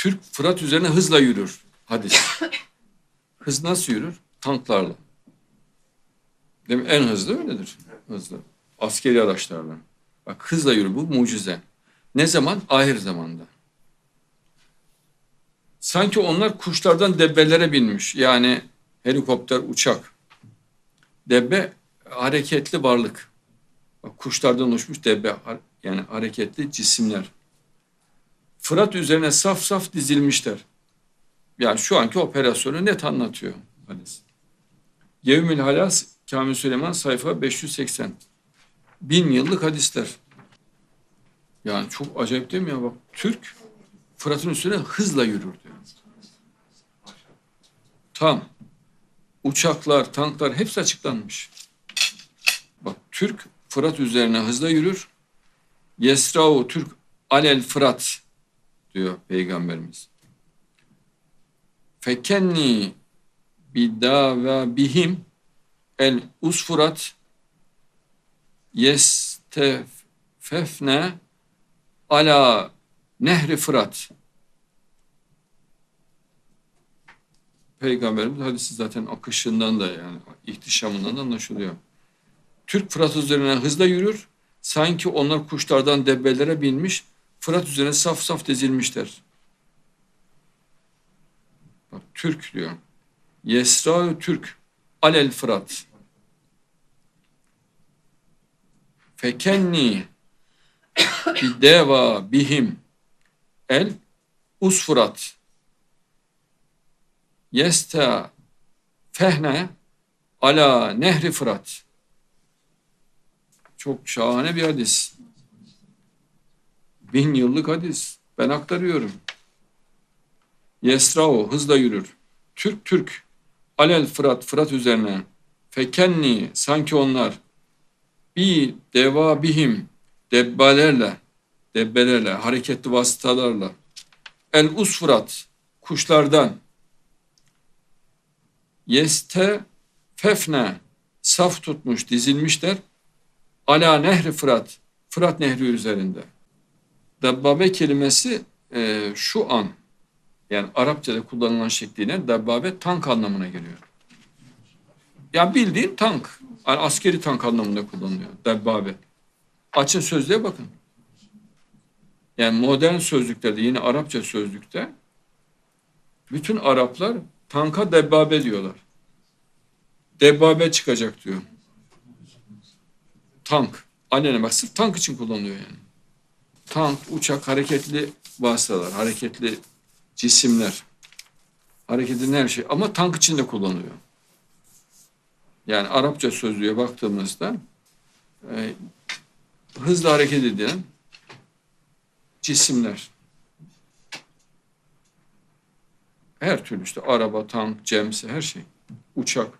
Türk Fırat üzerine hızla yürür. Hadis. Hız nasıl yürür? Tanklarla. Değil mi? En hızlı öyledir. Hızlı. Askeri araçlarla. Bak hızla yürür bu mucize. Ne zaman? Ahir zamanda. Sanki onlar kuşlardan debbelere binmiş. Yani helikopter, uçak. Debbe hareketli varlık. Bak, kuşlardan oluşmuş debbe yani hareketli cisimler. Fırat üzerine saf saf dizilmişler. Yani şu anki operasyonu net anlatıyor. Yevmül Halas Kamil Süleyman sayfa 580. Bin yıllık hadisler. Yani çok acayip değil mi ya bak Türk Fırat'ın üstüne hızla yürür diyor. Tam. Uçaklar, tanklar hepsi açıklanmış. Bak Türk Fırat üzerine hızla yürür. Yesrau Türk alel Fırat diyor Peygamberimiz. Fekenni bidava bihim el usfurat yestefefne ala nehri Fırat. Peygamberimiz hadisi zaten akışından da yani ihtişamından da anlaşılıyor. Türk Fırat üzerine hızla yürür. Sanki onlar kuşlardan debbelere binmiş, Fırat üzerine saf saf dizilmişler. Bak Türk diyor. Yesra Türk. Alel Fırat. Fekenni bideva bihim el usfurat yesta fehne ala nehri Fırat. Çok şahane bir hadis. Bin yıllık hadis. Ben aktarıyorum. Yesrao hızla yürür. Türk Türk. Alel Fırat Fırat üzerine. Fekenni sanki onlar. Bi deva bihim debbalerle debbelerle hareketli vasıtalarla. El usfırat kuşlardan. Yeste fefne saf tutmuş dizilmişler. Ala nehri Fırat. Fırat nehri üzerinde. Dabbabe kelimesi e, şu an yani Arapçada kullanılan şekliyle dabbabe tank anlamına geliyor. Yani bildiğin tank. Yani askeri tank anlamında kullanılıyor dabbabe. Açın sözlüğe bakın. Yani modern sözlüklerde yine Arapça sözlükte bütün Araplar tanka debbabe diyorlar. Debbabe çıkacak diyor. Tank. Annene bak sırf tank için kullanılıyor yani. Tank, uçak, hareketli vasıtalar, hareketli cisimler. Hareketli her şey ama tank için de kullanılıyor. Yani Arapça sözlüğe baktığımızda e, hızlı hareket eden cisimler. Her türlü işte araba, tank, cemse her şey. Uçak.